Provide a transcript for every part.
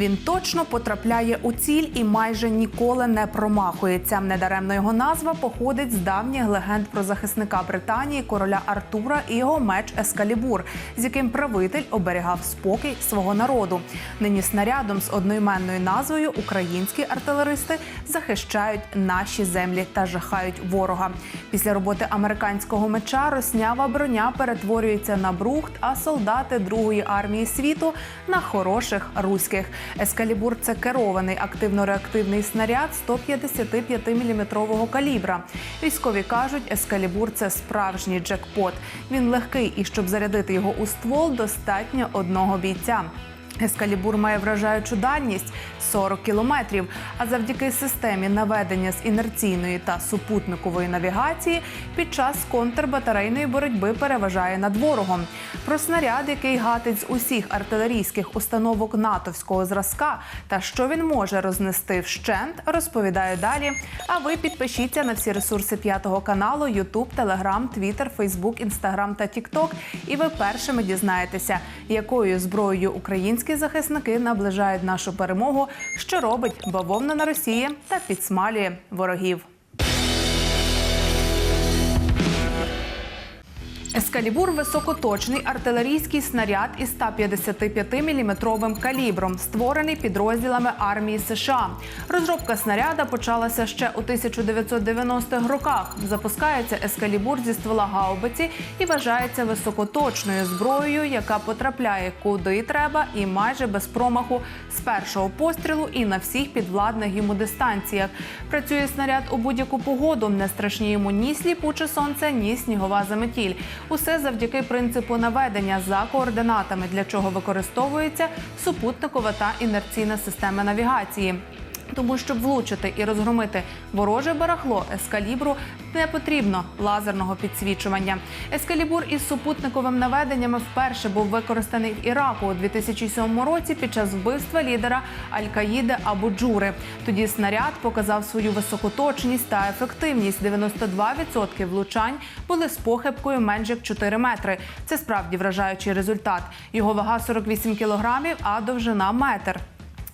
Він точно потрапляє у ціль і майже ніколи не промахується. Недаремно його назва походить з давніх легенд про захисника Британії, короля Артура і його меч Ескалібур, з яким правитель оберігав спокій свого народу. Нині снарядом з одноіменною назвою українські артилеристи захищають наші землі та жахають ворога. Після роботи американського меча роснява броня перетворюється на брухт, а солдати Другої армії світу на хороших руських. Ескалібур це керований активно-реактивний снаряд 155-мм калібра. Військові кажуть, ескалібур це справжній джекпот. Він легкий, і щоб зарядити його у ствол, достатньо одного бійця. Ескалібур має вражаючу дальність 40 кілометрів. А завдяки системі наведення з інерційної та супутникової навігації під час контрбатарейної боротьби переважає над ворогом. Про снаряд, який гатить з усіх артилерійських установок натовського зразка, та що він може рознести вщент, розповідаю далі. А ви підпишіться на всі ресурси п'ятого каналу: YouTube, Telegram, Twitter, Facebook, Instagram та TikTok. І ви першими дізнаєтеся, якою зброєю українські захисники наближають нашу перемогу, що робить бавовна на Росії та підсмалює ворогів. Ескалібур високоточний артилерійський снаряд із 155-мм калібром, створений підрозділами армії США. Розробка снаряда почалася ще у 1990-х роках. Запускається ескалібур зі ствола гаубиці і вважається високоточною зброєю, яка потрапляє куди треба і майже без промаху з першого пострілу і на всіх підвладних йому дистанціях. Працює снаряд у будь-яку погоду. Не страшні йому ні сліпуче сонце, ні снігова заметіль. Усе завдяки принципу наведення за координатами, для чого використовується супутникова та інерційна система навігації. Тому, щоб влучити і розгромити вороже барахло ескалібру, не потрібно лазерного підсвічування. Ескалібур із супутниковим наведеннями вперше був використаний в Іраку у 2007 році під час вбивства лідера Аль-Каїди Абу. Тоді снаряд показав свою високоточність та ефективність. 92% влучань були з похибкою менш як 4 метри. Це справді вражаючий результат. Його вага 48 кілограмів, а довжина метр.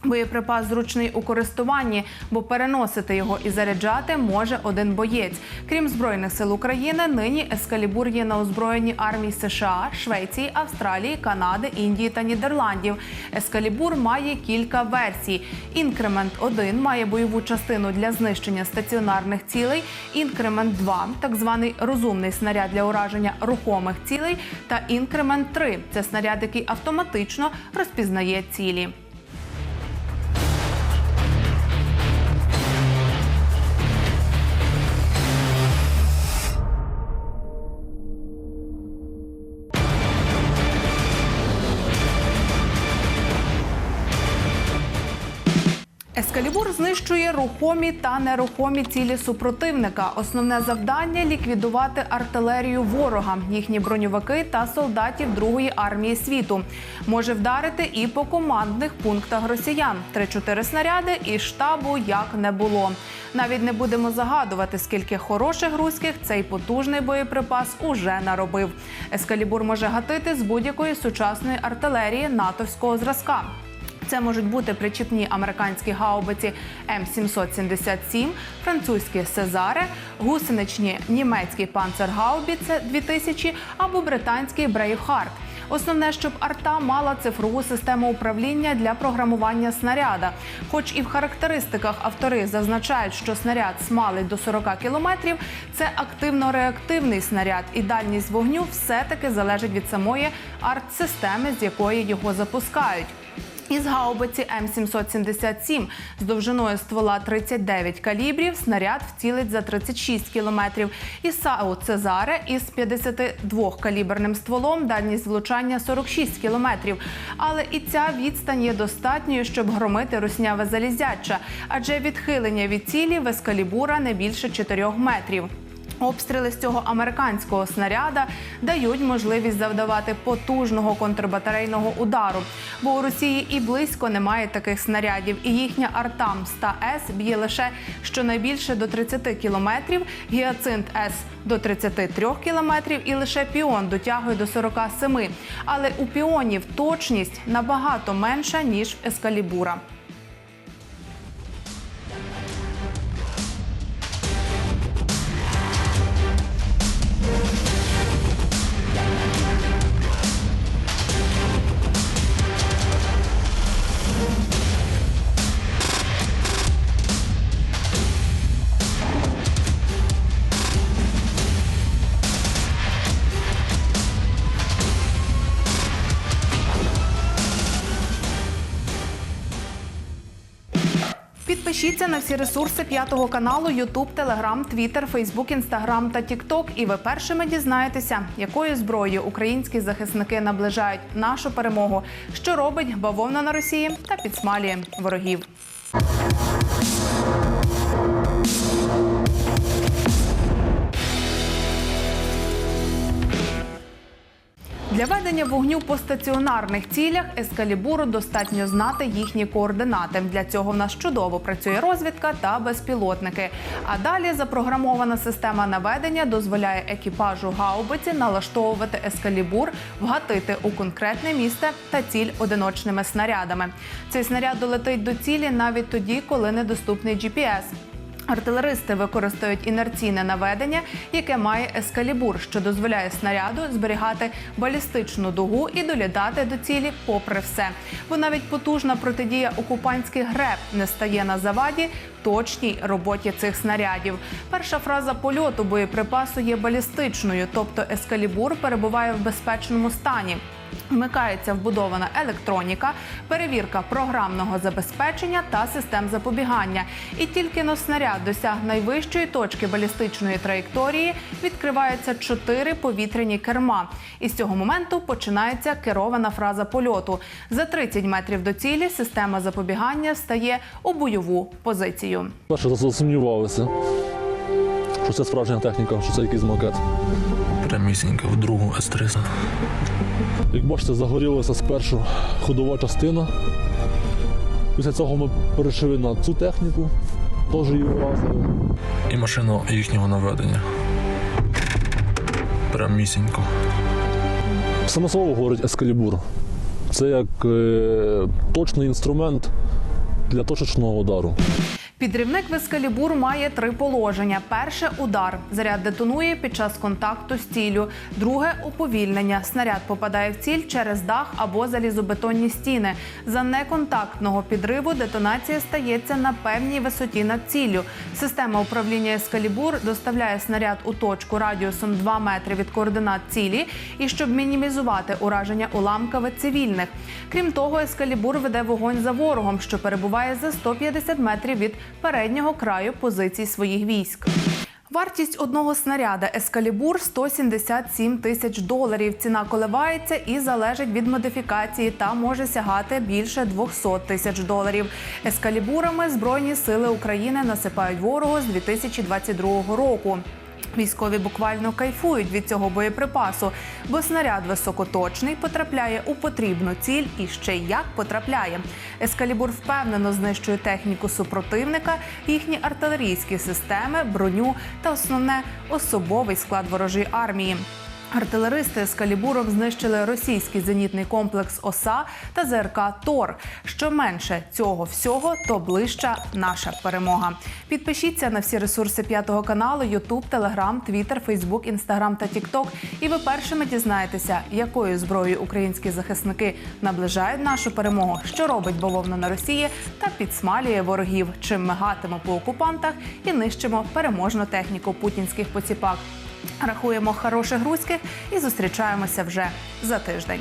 Боєприпас зручний у користуванні, бо переносити його і заряджати може один боєць. Крім збройних сил України, нині ескалібур є на озброєнні армій США, Швеції, Австралії, Канади, Індії та Нідерландів. Ескалібур має кілька версій. Інкремент 1 має бойову частину для знищення стаціонарних цілей. Інкремент 2 – так званий розумний снаряд для ураження рухомих цілей. Та інкремент 3 – це снаряд, який автоматично розпізнає цілі. Ескалібур знищує рухомі та нерухомі цілі супротивника. Основне завдання ліквідувати артилерію ворога, їхні броньовики та солдатів Другої армії світу. Може вдарити і по командних пунктах росіян. Три-чотири снаряди і штабу як не було. Навіть не будемо загадувати, скільки хороших руських цей потужний боєприпас уже наробив. Ескалібур може гатити з будь-якої сучасної артилерії натовського зразка. Це можуть бути причіпні американські гаубиці М777, французькі Сезаре, гусеничні німецькі панцергаубіце 2000 або британський Брейвхарт. Основне, щоб арта мала цифрову систему управління для програмування снаряда. Хоч і в характеристиках автори зазначають, що снаряд смалить до 40 кілометрів, це активно-реактивний снаряд, і дальність вогню все-таки залежить від самої арт-системи, з якої його запускають. Із гаубиці М777 з довжиною ствола 39 калібрів снаряд вцілить за 36 кілометрів. Із САУ Цезаре із 52 каліберним стволом дальність влучання 46 кілометрів. Але і ця відстань є достатньою, щоб громити русняве залізяча, адже відхилення від цілі в ескалібура не більше 4 метрів. Обстріли з цього американського снаряда дають можливість завдавати потужного контрбатарейного удару. Бо у Росії і близько немає таких снарядів, і їхня Артам 100 С б'є лише щонайбільше до 30 кілометрів, гіацинт С до 33 кілометрів, і лише піон дотягує до 47. Але у піонів точність набагато менша ніж в ескалібура. Підпишіться на всі ресурси п'ятого каналу: YouTube, Telegram, Twitter, Facebook, Instagram та TikTok. І ви першими дізнаєтеся, якою зброєю українські захисники наближають нашу перемогу, що робить бавовна на Росії та підсмалює ворогів. Для ведення вогню по стаціонарних цілях ескалібуру достатньо знати їхні координати. Для цього в нас чудово працює розвідка та безпілотники. А далі запрограмована система наведення дозволяє екіпажу гаубиці налаштовувати ескалібур, вгатити у конкретне місце та ціль одиночними снарядами. Цей снаряд долетить до цілі навіть тоді, коли недоступний GPS. Артилеристи використають інерційне наведення, яке має ескалібур, що дозволяє снаряду зберігати балістичну дугу і долітати до цілі попри все. Бо навіть потужна протидія окупантських греб не стає на заваді точній роботі цих снарядів. Перша фраза польоту боєприпасу є балістичною, тобто ескалібур перебуває в безпечному стані. Вмикається вбудована електроніка, перевірка програмного забезпечення та систем запобігання. І тільки но снаряд досяг найвищої точки балістичної траєкторії, відкриваються чотири повітряні керма. І з цього моменту починається керована фраза польоту. За 30 метрів до цілі система запобігання стає у бойову позицію. Перше засумнівалися, що це справжня техніка, що це якийсь макет. Прямісінько в другу С-300. Як бачите, загорілася спершу ходова частина. Після цього ми перейшли на цю техніку, теж її вразили. І машину їхнього наведення. Прямісінько. Саме слово говорить ескалібур. Це як е, точний інструмент для точечного удару. Підривник в ескалібур має три положення: перше удар. Заряд детонує під час контакту з ціллю. Друге уповільнення. Снаряд попадає в ціль через дах або залізобетонні стіни. За неконтактного підриву детонація стається на певній висоті над ціллю. Система управління ескалібур доставляє снаряд у точку радіусом 2 метри від координат цілі, і щоб мінімізувати ураження уламками цивільних. Крім того, ескалібур веде вогонь за ворогом, що перебуває за 150 метрів від переднього краю позицій своїх військ. Вартість одного снаряда Ескалібур 177 тисяч доларів. Ціна коливається і залежить від модифікації та може сягати більше 200 тисяч доларів. Ескалібурами Збройні сили України насипають ворогу з 2022 року. Військові буквально кайфують від цього боєприпасу, бо снаряд високоточний потрапляє у потрібну ціль і ще як потрапляє. Ескалібур впевнено знищує техніку супротивника, їхні артилерійські системи, броню та основне особовий склад ворожої армії. Артилеристи з калібуром знищили російський зенітний комплекс ОСА та ЗРК Тор. Що менше цього всього, то ближча наша перемога. Підпишіться на всі ресурси п'ятого каналу: YouTube, Telegram, Twitter, Facebook, Instagram та TikTok. І ви першими дізнаєтеся, якою зброєю українські захисники наближають нашу перемогу, що робить бавовна на Росії та підсмалює ворогів, чим ми гатимо по окупантах і нищимо переможну техніку путінських поціпак. Рахуємо хороших руських і зустрічаємося вже за тиждень.